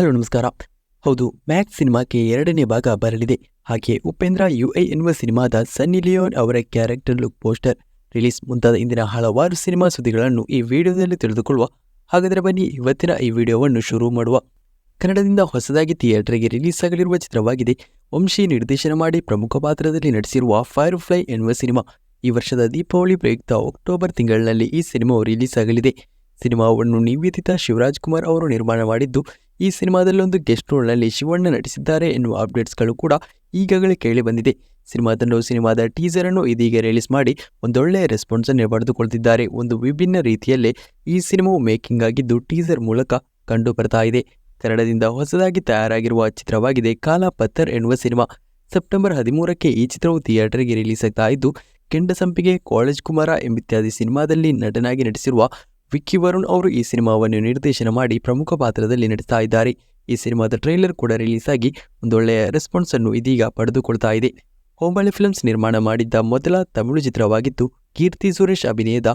Hello, ನಮಸ್ಕಾರ. ಹೌದು Max ಸಿನಿಮಾಕ್ಕೆ ಎರಡನೇ ಭಾಗ ಬರಲಿದೆ. ಹಾಗೆ ಉಪೇಂದ್ರ ಯು ಐ ಎನ್ನುವ ಸಿನಿಮಾದ ಸನ್ನಿ ಲಿಯೋನ್ ಅವರ ಕ್ಯಾರೆಕ್ಟರ್ ಲುಕ್ ಪೋಸ್ಟರ್ ರಿಲೀಸ್ ಮುಂತಾದ ಇಂದಿನ ಹಲವಾರು ಸಿನಿಮಾ ಸುದ್ದಿಗಳನ್ನು ಈ ವಿಡಿಯೋದಲ್ಲಿ ತಿಳಿದುಕೊಳ್ಳುವ. ಹಾಗಾದರೆ ಬನ್ನಿ, ಇವತ್ತಿನ ಈ ವಿಡಿಯೋವನ್ನು ಶುರು ಮಾಡುವ. ಕನ್ನಡದಿಂದ ಹೊಸದಾಗಿ ಥಿಯೇಟರ್ಗೆ ರಿಲೀಸ್ ಆಗಲಿರುವ ಚಿತ್ರವಾಗಿದೆ. ವಂಶಿ ನಿರ್ದೇಶನ ಮಾಡಿ ಪ್ರಮುಖ ಪಾತ್ರದಲ್ಲಿ ನಟಿಸಿರುವ ಫೈರ್ ಫ್ಲೈ ಎನ್ನುವ ಸಿನಿಮಾ. ಈ ವರ್ಷದ ದೀಪಾವಳಿ ಪ್ರಯುಕ್ತ ಅಕ್ಟೋಬರ್ ತಿಂಗಳಿನಲ್ಲಿ ಈ ಸಿನಿಮಾವು ರಿಲೀಸ್ ಆಗಲಿದೆ. ಸಿನಿಮಾವನ್ನು ನಿವೇದಿತ ಶಿವರಾಜ್ ಕುಮಾರ್ ಅವರು ನಿರ್ಮಾಣ ಮಾಡಿದ್ದು ಈ ಸಿನಿಮಾದಲ್ಲೊಂದು ಗೆಸ್ಟ್ ರೋಲ್ನಲ್ಲಿ ಶಿವಣ್ಣ ನಟಿಸಿದ್ದಾರೆ ಎನ್ನುವ ಅಪ್ಡೇಟ್ಸ್ಗಳು ಕೂಡ ಈಗಾಗಲೇ ಕೇಳಿ ಬಂದಿದೆ. ಸಿನಿಮಾ ತಂಡವು ಸಿನಿಮಾದ ಟೀಸರ್ ಅನ್ನು ಇದೀಗ ರಿಲೀಸ್ ಮಾಡಿ ಒಂದೊಳ್ಳೆಯ ರೆಸ್ಪಾನ್ಸ್ ಅನ್ನು ಪಡೆದುಕೊಳ್ತಿದ್ದಾರೆ. ಒಂದು ವಿಭಿನ್ನ ರೀತಿಯಲ್ಲೇ ಈ ಸಿನಿಮಾವು ಮೇಕಿಂಗ್ ಆಗಿದ್ದು ಟೀಸರ್ ಮೂಲಕ ಕಂಡು ಬರ್ತಾ ಇದೆ. ಕನ್ನಡದಿಂದ ಹೊಸದಾಗಿ ತಯಾರಾಗಿರುವ ಚಿತ್ರವಾಗಿದೆ ಕಾಲಾ ಪತ್ತರ್ ಎನ್ನುವ ಸಿನಿಮಾ. ಸೆಪ್ಟೆಂಬರ್ ಹದಿಮೂರಕ್ಕೆ ಈ ಚಿತ್ರವು ಥಿಯೇಟರ್ಗೆ ರಿಲೀಸ್ ಆಗ್ತಾ ಇದ್ದು, ಕೆಂಡಸಂಪಿಗೆ ಕಾಲೇಜ್ ಕುಮಾರ ಎಂಬಿತ್ಯಾದಿ ಸಿನಿಮಾದಲ್ಲಿ ನಟನಾಗಿ ನಟಿಸಿರುವ ವಿಕ್ಕಿ ವರುಣ್ ಅವರು ಈ ಸಿನಿಮಾವನ್ನು ನಿರ್ದೇಶನ ಮಾಡಿ ಪ್ರಮುಖ ಪಾತ್ರದಲ್ಲಿ ನಟಿಸ್ತಾ ಇದ್ದಾರೆ. ಈ ಸಿನಿಮಾದ ಟ್ರೈಲರ್ ಕೂಡ ರಿಲೀಸ್ ಆಗಿ ಒಂದೊಳ್ಳೆಯ ರೆಸ್ಪಾನ್ಸ್ ಅನ್ನು ಇದೀಗ ಪಡೆದುಕೊಳ್ತಾ ಇದೆ. ಹೋಂಬಳೆ ಫಿಲ್ಮ್ಸ್ ನಿರ್ಮಾಣ ಮಾಡಿದ್ದ ಮೊದಲ ತಮಿಳು ಚಿತ್ರವಾಗಿದ್ದು, ಕೀರ್ತಿ ಸುರೇಶ್ ಅಭಿನಯದ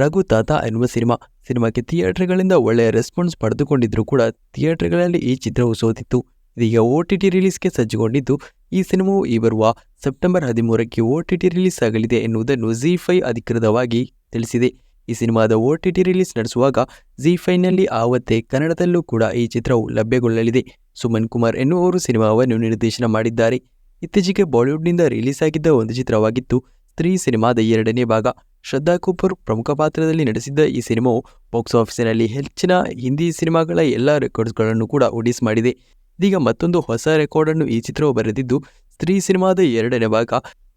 ರಘು ತಾತ ಎನ್ನುವ ಸಿನಿಮಾ. ಸಿನಿಮಾಕ್ಕೆ ಥಿಯೇಟರ್ಗಳಿಂದ ಒಳ್ಳೆಯ ರೆಸ್ಪಾನ್ಸ್ ಪಡೆದುಕೊಂಡಿದ್ದರೂ ಕೂಡ ಥಿಯೇಟರ್ಗಳಲ್ಲಿ ಈ ಚಿತ್ರವು ಸೋತಿತ್ತು. ಇದೀಗ ಒ ಟಿ ಟಿ ರಿಲೀಸ್ಗೆ ಸಜ್ಜುಗೊಂಡಿದ್ದು, ಈ ಸಿನಿಮಾವು ಈ ಬರುವ ಸೆಪ್ಟೆಂಬರ್ ಹದಿಮೂರಕ್ಕೆ ಒ ಟಿ ಟಿ ರಿಲೀಸ್ ಆಗಲಿದೆ ಎನ್ನುವುದನ್ನು ಜಿ ಫೈ ಅಧಿಕೃತವಾಗಿ ತಿಳಿಸಿದೆ. ಈ ಸಿನಿಮಾದ ಒ ಟಿ ಟಿ ರಿಲೀಸ್ ನಡೆಸುವಾಗ ಜಿ ಫೈನಲ್ಲಿ ಆವತ್ತೇ ಕನ್ನಡದಲ್ಲೂ ಕೂಡ ಈ ಚಿತ್ರವು ಲಭ್ಯಗೊಳ್ಳಲಿದೆ. ಸುಮನ್ ಕುಮಾರ್ ಎನ್ನುವವರು ಸಿನಿಮಾವನ್ನು ನಿರ್ದೇಶನ ಮಾಡಿದ್ದಾರೆ. ಇತ್ತೀಚೆಗೆ ಬಾಲಿವುಡ್ನಿಂದ ರಿಲೀಸ್ ಆಗಿದ್ದ ಒಂದು ಚಿತ್ರವಾಗಿತ್ತು ಸ್ತ್ರೀ ಸಿನಿಮಾದ ಎರಡನೇ ಭಾಗ. ಶ್ರದ್ಧಾ ಕಪೂರ್ ಪ್ರಮುಖ ಪಾತ್ರದಲ್ಲಿ ನಟಿಸಿದ್ದ ಈ ಸಿನಿಮಾವು ಬಾಕ್ಸ್ ಆಫೀಸಿನಲ್ಲಿ ಹೆಚ್ಚಿನ ಹಿಂದಿ ಸಿನಿಮಾಗಳ ಎಲ್ಲ ರೆಕಾರ್ಡ್ಸ್ಗಳನ್ನು ಕೂಡ ಒಡಿಸ್ ಮಾಡಿದೆ. ಇದೀಗ ಮತ್ತೊಂದು ಹೊಸ ರೆಕಾರ್ಡನ್ನು ಈ ಚಿತ್ರವು ಬರೆದಿದ್ದು, ಸ್ತ್ರೀ ಸಿನಿಮಾದ ಎರಡನೇ ಭಾಗ.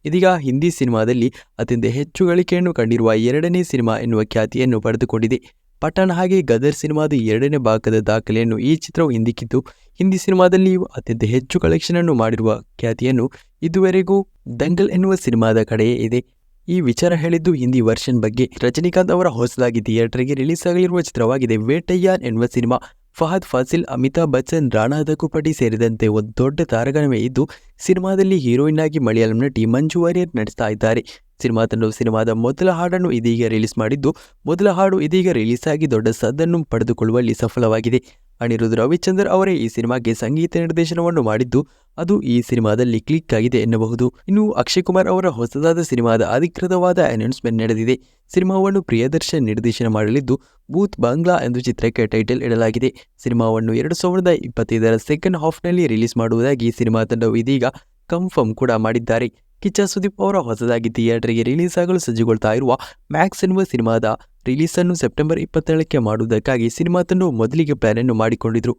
ಇದೀಗ ಹಿಂದಿ ಸಿನಿಮಾದಲ್ಲಿ ಅತ್ಯಂತ ಹೆಚ್ಚು ಗಳಿಕೆಯನ್ನು ಕಂಡಿರುವ ಎರಡನೇ ಸಿನಿಮಾ ಎನ್ನುವ ಖ್ಯಾತಿಯನ್ನು ಪಡೆದುಕೊಂಡಿದೆ. ಪಠಾಣ್ ಹಾಗೆ ಗದರ್ ಸಿನಿಮಾದ ಎರಡನೇ ಭಾಗದ ದಾಖಲೆಯನ್ನು ಈ ಚಿತ್ರವು ಹಿಂದಿಕ್ಕಿದ್ದು, ಹಿಂದಿ ಸಿನಿಮಾದಲ್ಲಿಯೂ ಅತ್ಯಂತ ಹೆಚ್ಚು ಕಲೆಕ್ಷನ್ ಅನ್ನು ಮಾಡಿರುವ ಖ್ಯಾತಿಯನ್ನು ಇದುವರೆಗೂ ದಂಗಲ್ ಎನ್ನುವ ಸಿನಿಮಾದ ಕಡೆಯೇ ಇದೆ. ಈ ವಿಚಾರ ಹೇಳಿದ್ದು ಹಿಂದಿ ವರ್ಷನ್ ಬಗ್ಗೆ ರಜನಿಕಾಂತ್ ಅವರ ಹೊಸದಾಗಿ ಥಿಯೇಟರ್ಗೆ ರಿಲೀಸ್ ಆಗಲಿರುವ ಚಿತ್ರವಾಗಿದೆ ವೇಟಯ್ಯಾನ್ ಎನ್ನುವ ಸಿನಿಮಾ. ಫಹದ್ ಫಾಸಿಲ್, ಅಮಿತಾಬ್ ಬಚ್ಚನ್, ರಾಣಾ ದಕುಪಟಿ ಸೇರಿದಂತೆ ಒಂದು ದೊಡ್ಡ ತಾರಗಣವೇ ಇದ್ದು, ಸಿನಿಮಾದಲ್ಲಿ ಹೀರೋಯಿನ್ ಆಗಿ ಮಲಯಾಳಂ ನಟಿ ಮಂಜು ವಾರಿಯರ್ ನಡೆಸ್ತಾ ಇದ್ದಾರೆ. ಸಿನಿಮಾ ತಂಡವು ಸಿನಿಮಾದ ಮೊದಲ ಹಾಡನ್ನು ಇದೀಗ ರಿಲೀಸ್ ಮಾಡಿದ್ದು, ಮೊದಲ ಹಾಡು ಇದೀಗ ರಿಲೀಸ್ ಆಗಿ ದೊಡ್ಡ ಸದ್ದನ್ನು ಪಡೆದುಕೊಳ್ಳುವಲ್ಲಿ ಸಫಲವಾಗಿದೆ. ಅನಿರುದ್ಧ ರವಿಚಂದರ್ ಅವರೇ ಈ ಸಿನಿಮಾಗೆ ಸಂಗೀತ ನಿರ್ದೇಶನವನ್ನು ಮಾಡಿದ್ದು, ಅದು ಈ ಸಿನಿಮಾದಲ್ಲಿ ಕ್ಲಿಕ್ ಆಗಿದೆ ಎನ್ನಬಹುದು. ಇನ್ನು ಅಕ್ಷಯ್ ಕುಮಾರ್ ಅವರ ಹೊಸದಾದ ಸಿನಿಮಾದ ಅಧಿಕೃತವಾದ ಅನೌನ್ಸ್ಮೆಂಟ್ ನಡೆದಿದೆ. ಸಿನಿಮಾವನ್ನು ಪ್ರಿಯದರ್ಶನ್ ನಿರ್ದೇಶನ ಮಾಡಲಿದ್ದು ಬೂತ್ ಬಾಂಗ್ಲಾ ಎಂದು ಚಿತ್ರಕ್ಕೆ ಟೈಟಲ್ ಇಡಲಾಗಿದೆ. ಸಿನಿಮಾವನ್ನು ಎರಡು ಸಾವಿರದ ಇಪ್ಪತ್ತೈದರ ಸೆಕೆಂಡ್ ಹಾಫ್ನಲ್ಲಿ ರಿಲೀಸ್ ಮಾಡುವುದಾಗಿ ಸಿನಿಮಾ ತಂಡವು ಇದೀಗ ಕನ್ಫರ್ಮ್ ಕೂಡ ಮಾಡಿದ್ದಾರೆ. ಕಿಚ್ಚ ಸುದೀಪ್ ಅವರ ಹೊಸದಾಗಿ ಥಿಯೇಟರ್ಗೆ ರಿಲೀಸ್ ಆಗಲು ಸಜ್ಜುಗೊಳ್ತಾ ಇರುವ ಮ್ಯಾಕ್ಸ್ ಎನ್ನುವ ಸಿನಿಮಾದ ರಿಲೀಸನ್ನು ಸೆಪ್ಟೆಂಬರ್ ಇಪ್ಪತ್ತೇಳಕ್ಕೆ ಮಾಡುವುದಕ್ಕಾಗಿ ಸಿನಿಮಾ ತಂಡವು ಮೊದಲಿಗೆ ಪ್ಲಾನನ್ನು ಮಾಡಿಕೊಂಡಿದ್ರು.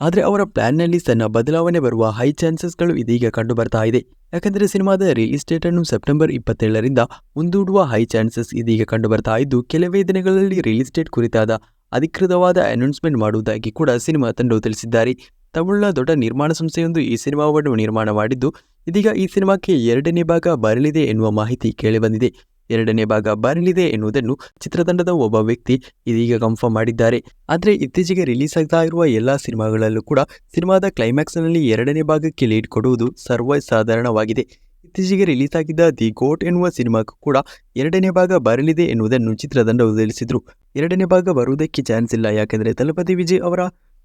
ಆದರೆ ಅವರ ಪ್ಲಾನ್ನಲ್ಲಿ ಸಣ್ಣ ಬದಲಾವಣೆ ಬರುವ ಹೈ ಚಾನ್ಸಸ್ಗಳು ಇದೀಗ ಕಂಡು ಬರ್ತಾ ಇದೆ. ಯಾಕೆಂದರೆ ಸಿನಿಮಾದ ರಿಲೀಸ್ ಅನ್ನು ಸೆಪ್ಟೆಂಬರ್ ಇಪ್ಪತ್ತೇಳರಿಂದ ಮುಂದೂಡುವ ಹೈ ಚಾನ್ಸಸ್ ಇದೀಗ ಕಂಡು ಬರ್ತಾ ಇದ್ದು, ಕೆಲವೇ ದಿನಗಳಲ್ಲಿ ರಿಲೀಸ್ ಡೇಟ್ ಕುರಿತಾದ ಅಧಿಕೃತವಾದ ಅನೌನ್ಸ್ಮೆಂಟ್ ಮಾಡುವುದಾಗಿ ಕೂಡ ಸಿನಿಮಾ ತಂಡವು ತಿಳಿಸಿದ್ದಾರೆ. ತಮಿಳುನ ದೊಡ್ಡ ನಿರ್ಮಾಣ ಸಂಸ್ಥೆಯೊಂದು ಈ ಸಿನಿಮಾವನ್ನು ನಿರ್ಮಾಣ ಮಾಡಿದ್ದು, ಇದೀಗ ಈ ಸಿನಿಮಾಕ್ಕೆ ಎರಡನೇ ಭಾಗ ಬರಲಿದೆ ಎನ್ನುವ ಮಾಹಿತಿ ಕೇಳಿಬಂದಿದೆ ಎರಡನೇ ಭಾಗ ಬರಲಿದೆ ಎನ್ನುವುದನ್ನು ಚಿತ್ರತಂಡದ ಒಬ್ಬ ವ್ಯಕ್ತಿ ಇದೀಗ ಕನ್ಫರ್ಮ್ ಮಾಡಿದ್ದಾರೆ. ಆದರೆ ಇತ್ತೀಚೆಗೆ ರಿಲೀಸ್ ಆಗ್ತಾ ಇರುವ ಎಲ್ಲ ಸಿನಿಮಾಗಳಲ್ಲೂ ಕೂಡ ಸಿನಿಮಾದ ಕ್ಲೈಮ್ಯಾಕ್ಸ್ನಲ್ಲಿ ಎರಡನೇ ಭಾಗಕ್ಕೆ ಲೀಡ್ ಕೊಡುವುದು ಸರ್ವ ಸಾಧಾರಣವಾಗಿದೆ ಇತ್ತೀಚೆಗೆ ರಿಲೀಸ್ ಆಗಿದ್ದ ದಿ ಗೋಟ್ ಎನ್ನುವ ಸಿನಿಮಾಕ್ಕೂ ಕೂಡ ಎರಡನೇ ಭಾಗ ಬರಲಿದೆ ಎನ್ನುವುದನ್ನು ಚಿತ್ರತಂಡವು ತಿಳಿಸಿದರು. ಎರಡನೇ ಭಾಗ ಬರುವುದಕ್ಕೆ ಚಾನ್ಸ್ ಇಲ್ಲ, ಯಾಕೆಂದರೆ ತಲಪತಿ ವಿಜಯ್ ಅವರ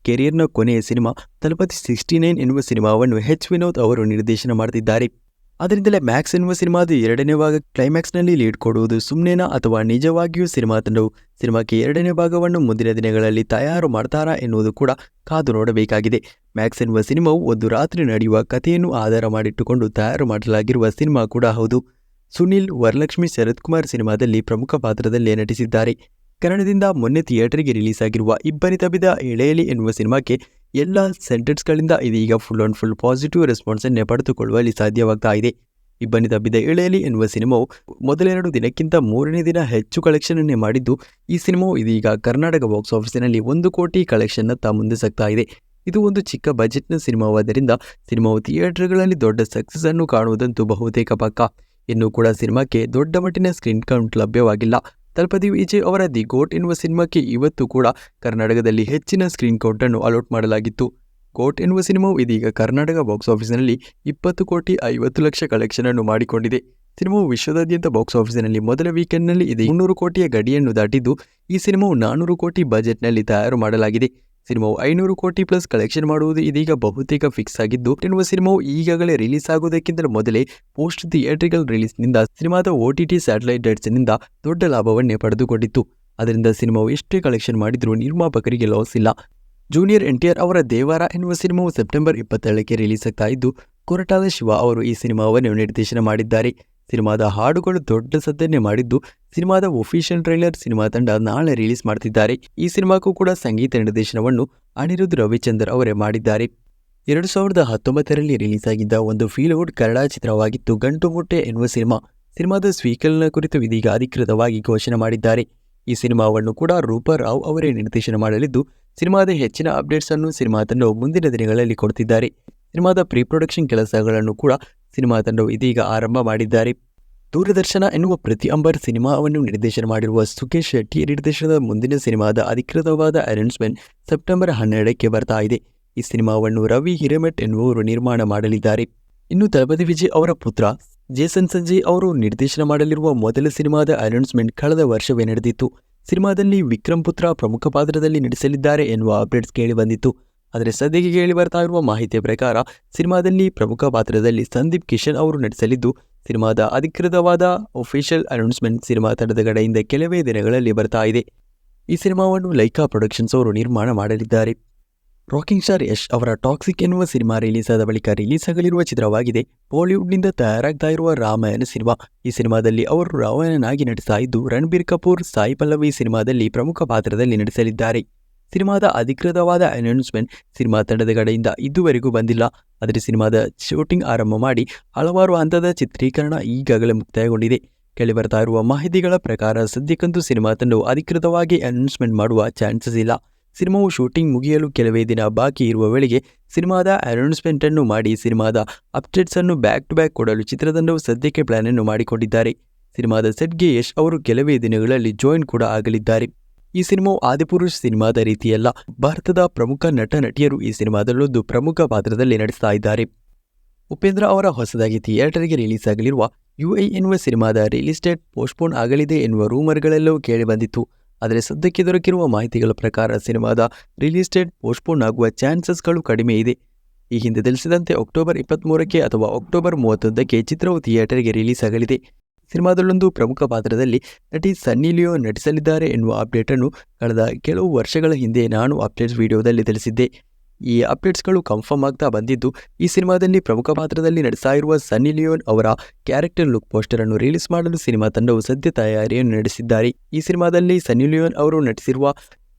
ಕೆರಿಯರ್ನ ಕೊನೆಯ ಸಿನಿಮಾ ತಲಪತಿ ಸಿಕ್ಸ್ಟಿ ನೈನ್ ಎನ್ನುವ ಸಿನಿಮಾವನ್ನು ಎಚ್ ವಿನೋದ್ ಅವರು ನಿರ್ದೇಶನ ಮಾಡುತ್ತಿದ್ದಾರೆ ಅದರಿಂದಲೇ ಮ್ಯಾಕ್ಸ್ ಎನ್ನುವ ಸಿನಿಮಾದ ಎರಡನೇ ಭಾಗ ಕ್ಲೈಮ್ಯಾಕ್ಸ್ನಲ್ಲಿ ಲೀಡ್ ಕೊಡುವುದು ಸುಮ್ಮನೆನಾ ಅಥವಾ ನಿಜವಾಗಿಯೂ ಸಿನಿಮಾ ತಂಡವು ಸಿನಿಮಾಕ್ಕೆ ಎರಡನೇ ಭಾಗವನ್ನು ಮುಂದಿನ ದಿನಗಳಲ್ಲಿ ತಯಾರು ಮಾಡ್ತಾರಾ ಎನ್ನುವುದು ಕೂಡ ಕಾದು ನೋಡಬೇಕಾಗಿದೆ. ಮ್ಯಾಕ್ಸ್ ಎನ್ನುವ ಸಿನಿಮಾವು ಒಂದು ರಾತ್ರಿ ನಡೆಯುವ ಕಥೆಯನ್ನು ಆಧಾರ ಮಾಡಿಟ್ಟುಕೊಂಡು ತಯಾರು ಮಾಡಲಾಗಿರುವ ಸಿನಿಮಾ ಕೂಡ ಹೌದು. ಸುನಿಲ್, ವರಲಕ್ಷ್ಮಿ ಶರತ್ ಕುಮಾರ್ ಸಿನಿಮಾದಲ್ಲಿ ಪ್ರಮುಖ ಪಾತ್ರದಲ್ಲಿ ನಟಿಸಿದ್ದಾರೆ. ಕನ್ನಡದಿಂದ ಮೊನ್ನೆ ಥಿಯೇಟರ್ಗೆ ರಿಲೀಸ್ ಆಗಿರುವ ಇಬ್ಬನಿ ತಬಿದ ಎಳೆಯಲಿ ಎನ್ನುವ ಸಿನಿಮಾಕ್ಕೆ ಎಲ್ಲ ಸೆಂಟೆನ್ಸ್ಗಳಿಂದ ಇದೀಗ ಫುಲ್ ಆ್ಯಂಡ್ ಫುಲ್ ಪಾಸಿಟಿವ್ ರೆಸ್ಪಾನ್ಸನ್ನೇ ಪಡೆದುಕೊಳ್ಳುವಲ್ಲಿ ಸಾಧ್ಯವಾಗ್ತಾ ಇದೆ. ಇಬ್ಬನಿ ತಬ್ಬಿದ ಎಳೆಯಲಿ ಎನ್ನುವ ಸಿನಿಮಾವು ಮೊದಲೆರಡು ದಿನಕ್ಕಿಂತ ಮೂರನೇ ದಿನ ಹೆಚ್ಚು ಕಲೆಕ್ಷನ್ ಕಲೆಕ್ಷನನ್ನೇ ಮಾಡಿದ್ದು, ಈ ಸಿನಿಮಾವು ಇದೀಗ ಕರ್ನಾಟಕ ಬಾಕ್ಸ್ ಆಫೀಸಿನಲ್ಲಿ ಒಂದು ಕೋಟಿ ಕಲೆಕ್ಷನ್ನತ್ತ ಮುಂದೆ ಸಾಗ್ತಾ ಇದೆ. ಇದು ಒಂದು ಚಿಕ್ಕ ಬಜೆಟ್ನ ಸಿನಿಮಾವಾದ್ದರಿಂದ ಸಿನಿಮಾವು ಥಿಯೇಟರ್ಗಳಲ್ಲಿ ದೊಡ್ಡ ಸಕ್ಸಸ್ ಅನ್ನು ಕಾಣುವುದಂತೂ ಬಹುತೇಕ ಪಕ್ಕ. ಇನ್ನೂ ಕೂಡ ಸಿನಿಮಾಕ್ಕೆ ದೊಡ್ಡ ಮಟ್ಟಿನ ಸ್ಕ್ರೀನ್ ಕೌಂಟ್ ಲಭ್ಯವಾಗಿಲ್ಲ. ತಲಪತಿ ವಿಜಯ್ ಅವರ ದಿ ಗೋಟ್ ಎನ್ನುವ ಸಿನಿಮಾಕ್ಕೆ ಇವತ್ತು ಕೂಡ ಕರ್ನಾಟಕದಲ್ಲಿ ಹೆಚ್ಚಿನ ಸ್ಕ್ರೀನ್ ಕೌಂಟನ್ನು ಅಲೋಟ್ ಮಾಡಲಾಗಿತ್ತು. ಕೋಟ್ ಎನ್ನುವ ಸಿನಿಮಾವು ಇದೀಗ ಕರ್ನಾಟಕ ಬಾಕ್ಸ್ ಆಫೀಸ್ನಲ್ಲಿ ಇಪ್ಪತ್ತು ಕೋಟಿ ಐವತ್ತು ಲಕ್ಷ ಕಲೆಕ್ಷನ್ ಅನ್ನು ಮಾಡಿಕೊಂಡಿದೆ. ಸಿನಿಮಾವು ವಿಶ್ವದಾದ್ಯಂತ ಬಾಕ್ಸ್ ಆಫೀಸಿನಲ್ಲಿ ಮೊದಲ ವೀಕೆಂಡ್ನಲ್ಲಿ ಇದೆ. ಮುನ್ನೂರು ಕೋಟಿಯ ಗಡಿಯನ್ನು ದಾಟಿದ್ದು, ಈ ಸಿನಿಮಾವು ನಾನ್ನೂರು ಕೋಟಿ ಬಜೆಟ್ನಲ್ಲಿ ತಯಾರು ಮಾಡಲಾಗಿದೆ. ಸಿನಿಮಾವು ಐನೂರು ಕೋಟಿ ಪ್ಲಸ್ ಕಲೆಕ್ಷನ್ ಮಾಡುವುದು ಇದೀಗ ಬಹುತೇಕ ಫಿಕ್ಸ್ ಆಗಿದ್ದು ಎನ್ನುವ ಸಿನಿಮಾವು ಈಗಾಗಲೇ ರಿಲೀಸ್ ಆಗುವುದಕ್ಕಿಂತ ಮೊದಲೇ ಪೋಸ್ಟ್ ಥಿಯೇಟ್ರಿಕಲ್ ರಿಲೀಸ್ನಿಂದ ಸಿನಿಮಾದ ಓಟಿಟಿ ಸ್ಯಾಟಲೈಟ್ ರೈಟ್ಸ್ನಿಂದ ದೊಡ್ಡ ಲಾಭವನ್ನೇ ಪಡೆದುಕೊಂಡಿತ್ತು. ಅದರಿಂದ ಸಿನಿಮಾವು ಎಷ್ಟೇ ಕಲೆಕ್ಷನ್ ಮಾಡಿದರೂ ನಿರ್ಮಾಪಕರಿಗೆ ಲಾಸ್ ಇಲ್ಲ. ಜೂನಿಯರ್ ಎನ್ ಟಿ ಆರ್ ಅವರ ದೇವಾರ ಎನ್ನುವ ಸಿನಿಮಾವು ಸೆಪ್ಟೆಂಬರ್ ಇಪ್ಪತ್ತೇಳಕ್ಕೆ ರಿಲೀಸ್ ಆಗ್ತಾ ಇದ್ದು, ಕೊರಟಾದ ಶಿವ ಅವರು ಈ ಸಿನಿಮಾವನ್ನು ನಿರ್ದೇಶನ ಮಾಡಿದ್ದಾರೆ. ಸಿನಿಮಾದ ಹಾಡುಗಳು ದೊಡ್ಡ ಸದ್ದನ್ನೇ ಮಾಡಿದ್ದು ಸಿನಿಮಾದ ಒಫಿಷಿಯಲ್ ಟ್ರೈಲರ್ ಸಿನಿಮಾ ತಂಡ ನಾಳೆ ರಿಲೀಸ್ ಮಾಡ್ತಿದ್ದಾರೆ. ಈ ಸಿನಿಮಾಕ್ಕೂ ಕೂಡ ಸಂಗೀತ ನಿರ್ದೇಶನವನ್ನು ಅನಿರುದ್ಧ್ ರವಿಚಂದರ್ ಅವರೇ ಮಾಡಿದ್ದಾರೆ. ಎರಡು ಸಾವಿರದ ಹತ್ತೊಂಬತ್ತರಲ್ಲಿ ರಿಲೀಸ್ ಆಗಿದ್ದ ಒಂದು ಫೀಲ್ವುಡ್ ಕನ್ನಡ ಚಿತ್ರವಾಗಿತ್ತು ಗಂಟು ಮುಟ್ಟೆ ಎನ್ನುವ ಸಿನಿಮಾ. ಸಿನಿಮಾದ ಸ್ವೀಕಲನ ಕುರಿತು ಇದೀಗ ಅಧಿಕೃತವಾಗಿ ಘೋಷಣೆ ಮಾಡಿದ್ದಾರೆ. ಈ ಸಿನಿಮಾವನ್ನು ಕೂಡ ರೂಪರಾವ್ ಅವರೇ ನಿರ್ದೇಶನ ಮಾಡಲಿದ್ದು, ಸಿನಿಮಾದ ಹೆಚ್ಚಿನ ಅಪ್ಡೇಟ್ಸ್ ಅನ್ನು ಸಿನಿಮಾ ತಂಡವು ಮುಂದಿನ ದಿನಗಳಲ್ಲಿ ಕೊಡ್ತಿದ್ದಾರೆ. ಸಿನಿಮಾದ ಪ್ರೀ ಪ್ರೊಡಕ್ಷನ್ ಕೆಲಸಗಳನ್ನು ಕೂಡ ಸಿನಿಮಾ ತಂಡವು ಇದೀಗ ಆರಂಭ ಮಾಡಿದ್ದಾರೆ. ದೂರದರ್ಶನ ಎನ್ನುವ ಪ್ರತಿ ಅಂಬರ್ ಸಿನಿಮಾವನ್ನು ನಿರ್ದೇಶನ ಮಾಡಿರುವ ಸುಖೇಶ್ ಶೆಟ್ಟಿ ನಿರ್ದೇಶನದ ಮುಂದಿನ ಸಿನಿಮಾದ ಅಧಿಕೃತವಾದ ಅನೌನ್ಸ್ಮೆಂಟ್ ಸೆಪ್ಟೆಂಬರ್ ಹನ್ನೆರಡಕ್ಕೆ ಬರ್ತಾ ಇದೆ. ಈ ಸಿನಿಮಾವನ್ನು ರವಿ ಹಿರೇಮಠ್ ಎನ್ನುವರು ನಿರ್ಮಾಣ ಮಾಡಲಿದ್ದಾರೆ. ಇನ್ನು ತಳಪತಿ ವಿಜಯ್ ಅವರ ಪುತ್ರ ಜೇಸನ್ ಸಂಜಯ್ ಅವರು ನಿರ್ದೇಶನ ಮಾಡಲಿರುವ ಮೊದಲ ಸಿನಿಮಾದ ಅನೌನ್ಸ್ಮೆಂಟ್ ಕಳೆದ ವರ್ಷವೇ ನಡೆದಿತ್ತು. ಸಿನಿಮಾದಲ್ಲಿ ವಿಕ್ರಮ್ ಪುತ್ರ ಪ್ರಮುಖ ಪಾತ್ರದಲ್ಲಿ ನಟಿಸಲಿದ್ದಾರೆ ಎನ್ನುವ ಅಪ್ಡೇಟ್ಸ್ ಕೇಳಿ ಬಂದಿತ್ತು. ಆದರೆ ಸದ್ಯಕ್ಕೆ ಕೇಳಿ ಬರ್ತಾ ಇರುವ ಮಾಹಿತಿಯ ಪ್ರಕಾರ ಸಿನಿಮಾದಲ್ಲಿ ಪ್ರಮುಖ ಪಾತ್ರದಲ್ಲಿ ಸಂದೀಪ್ ಕಿಶನ್ ಅವರು ನಟಿಸಲಿದ್ದು, ಸಿನಿಮಾದ ಅಧಿಕೃತವಾದ ಒಫಿಷಿಯಲ್ ಅನೌನ್ಸ್ಮೆಂಟ್ ಸಿನಿಮಾ ತಂಡದ ಕಡೆಯಿಂದ ಕೆಲವೇ ದಿನಗಳಲ್ಲಿ ಬರ್ತಾ ಇದೆ. ಈ ಸಿನಿಮಾವನ್ನು ಲೈಕಾ ಪ್ರೊಡಕ್ಷನ್ಸ್ ಅವರು ನಿರ್ಮಾಣ ಮಾಡಲಿದ್ದಾರೆ. ರಾಕಿಂಗ್ ಸ್ಟಾರ್ ಯಶ್ ಅವರ ಟಾಕ್ಸಿಕ್ ಎನ್ನುವ ಸಿನಿಮಾ ರಿಲೀಸ್ ಆದ ಬಳಿಕ ರಿಲೀಸ್ ಆಗಲಿರುವ ಚಿತ್ರವಾಗಿದೆ. ಬಾಲಿವುಡ್ನಿಂದ ತಯಾರಾಗ್ತಾ ಇರುವ ರಾಮಾಯಣ ಸಿನಿಮಾ. ಈ ಸಿನಿಮಾದಲ್ಲಿ ಅವರು ರಾಮಾಯಣನಾಗಿ ನಟಿಸ್ತಾ ಇದ್ದು, ರಣಬೀರ್ ಕಪೂರ್, ಸಾಯಿ ಪಲ್ಲವಿ ಸಿನಿಮಾದಲ್ಲಿ ಪ್ರಮುಖ ಪಾತ್ರದಲ್ಲಿ ನಟಿಸಲಿದ್ದಾರೆ. ಸಿನಿಮಾದ ಅಧಿಕೃತವಾದ ಅನೌನ್ಸ್ಮೆಂಟ್ ಸಿನಿಮಾ ತಂಡದ ಕಡೆಯಿಂದ ಇದುವರೆಗೂ ಬಂದಿಲ್ಲ. ಆದರೆ ಸಿನಿಮಾದ ಶೂಟಿಂಗ್ ಆರಂಭ ಮಾಡಿ ಹಲವಾರು ಹಂತದ ಚಿತ್ರೀಕರಣ ಈಗಾಗಲೇ ಮುಕ್ತಾಯಗೊಂಡಿದೆ. ಕೇಳಿಬರ್ತಾ ಇರುವ ಮಾಹಿತಿಗಳ ಪ್ರಕಾರ ಸದ್ಯಕ್ಕಂತೂ ಸಿನಿಮಾ ತಂಡವು ಅಧಿಕೃತವಾಗಿ ಅನೌನ್ಸ್ಮೆಂಟ್ ಮಾಡುವ ಚಾನ್ಸಸ್ ಇಲ್ಲ. ಸಿನಿಮಾವು ಶೂಟಿಂಗ್ ಮುಗಿಯಲು ಕೆಲವೇ ದಿನ ಬಾಕಿ ಇರುವ ವೇಳೆಗೆ ಸಿನಿಮಾದ ಅನೌನ್ಸ್ಮೆಂಟ್ ಅನ್ನು ಮಾಡಿ ಸಿನಿಮಾದ ಅಪ್ಡೇಟ್ಸ್ ಅನ್ನು ಬ್ಯಾಕ್ ಟು ಬ್ಯಾಕ್ ಕೊಡಲು ಚಿತ್ರತಂಡವು ಸದ್ಯಕ್ಕೆ ಪ್ಲಾನ್ ಅನ್ನು ಮಾಡಿಕೊಂಡಿದ್ದಾರೆ. ಸಿನಿಮಾದ ಸೆಟ್ಗೆ ಯಶ್ ಅವರು ಕೆಲವೇ ದಿನಗಳಲ್ಲಿ ಜಾಯಿನ್ ಕೂಡ ಆಗಲಿದ್ದಾರೆ. ಈ ಸಿನಿಮಾವು ಆದಿಪುರುಷ್ ಸಿನಿಮಾದ ರೀತಿಯಲ್ಲ. ಭಾರತದ ಪ್ರಮುಖ ನಟ ನಟಿಯರು ಈ ಸಿನಿಮಾದಲ್ಲೊಂದು ಪ್ರಮುಖ ಪಾತ್ರದಲ್ಲಿ ನಟಿಸ್ತಾ ಇದ್ದಾರೆ. ಉಪೇಂದ್ರ ಅವರ ಹೊಸದಾಗಿ ಥಿಯೇಟರ್ಗೆ ರಿಲೀಸ್ ಆಗಲಿರುವ ಯುಐ ಎನ್ನುವ ಸಿನಿಮಾದ ರಿಲೀಸ್ ಡೇಟ್ ಪೋಸ್ಟ್ಪೋನ್ ಆಗಲಿದೆ ಎನ್ನುವ ರೂಮರ್ಗಳೆಲ್ಲವೂ ಕೇಳಿಬಂದಿತ್ತು ಆದರೆ ಸದ್ಯಕ್ಕೆ ದೊರಕಿರುವ ಮಾಹಿತಿಗಳ ಪ್ರಕಾರ ಸಿನಿಮಾದ ರಿಲೀಸ್ ಡೇಟ್ ಪೋಸ್ಟ್ಪೋನ್ ಆಗುವ ಚಾನ್ಸಸ್ಗಳು ಕಡಿಮೆ ಇದೆ. ಈ ಹಿಂದೆ ತಿಳಿಸಿದಂತೆ ಅಕ್ಟೋಬರ್ ಇಪ್ಪತ್ತ್ಮೂರಕ್ಕೆ ಅಥವಾ ಅಕ್ಟೋಬರ್ ಮೂವತ್ತೊಂದಕ್ಕೆ ಚಿತ್ರವು ಥಿಯೇಟರ್ಗೆ ರಿಲೀಸ್ ಆಗಲಿದೆ. ಸಿನಿಮಾದಲ್ಲೊಂದು ಪ್ರಮುಖ ಪಾತ್ರದಲ್ಲಿ ನಟಿ ಸನ್ನಿ ಲಿಯೋ ನಟಿಸಲಿದ್ದಾರೆ ಎನ್ನುವ ಅಪ್ಡೇಟನ್ನು ಕಳೆದ ಕೆಲವು ವರ್ಷಗಳ ಹಿಂದೆ ನಾನು ಅಪ್ಡೇಟ್ಸ್ ವಿಡಿಯೋದಲ್ಲಿ ತಿಳಿಸಿದ್ದೆ. ಈ ಅಪ್ಡೇಟ್ಸ್ಗಳು ಕನ್ಫರ್ಮ್ ಆಗ್ತಾ ಬಂದಿದ್ದು, ಈ ಸಿನಿಮಾದಲ್ಲಿ ಪ್ರಮುಖ ಪಾತ್ರದಲ್ಲಿ ನಟಿಸ್ತಾ ಇರುವ ಸನ್ನಿ ಲಿಯೋನ್ ಅವರ ಕ್ಯಾರೆಕ್ಟರ್ ಲುಕ್ ಪೋಸ್ಟರ್ ಅನ್ನು ರಿಲೀಸ್ ಮಾಡಲು ಸಿನಿಮಾ ತಂಡವು ಸದ್ಯ ತಯಾರಿಯನ್ನು ನಡೆಸಿದ್ದಾರೆ. ಈ ಸಿನಿಮಾದಲ್ಲಿ ಸನ್ನಿ ಲಿಯೋನ್ ಅವರು ನಟಿಸಿರುವ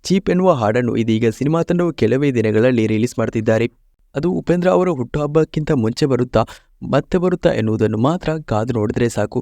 ಚೀಪ್ ಎನ್ನುವ ಹಾಡನ್ನು ಇದೀಗ ಸಿನಿಮಾ ತಂಡವು ಕೆಲವೇ ದಿನಗಳಲ್ಲಿ ರಿಲೀಸ್ ಮಾಡ್ತಿದ್ದಾರೆ. ಅದು ಉಪೇಂದ್ರ ಅವರ ಹುಟ್ಟುಹಬ್ಬಕ್ಕಿಂತ ಮುಂಚೆ ಬರುತ್ತಾ, ಮತ್ತೆ ಬರುತ್ತಾ ಎನ್ನುವುದನ್ನು ಮಾತ್ರ ಕಾದು ನೋಡಿದರೆ ಸಾಕು.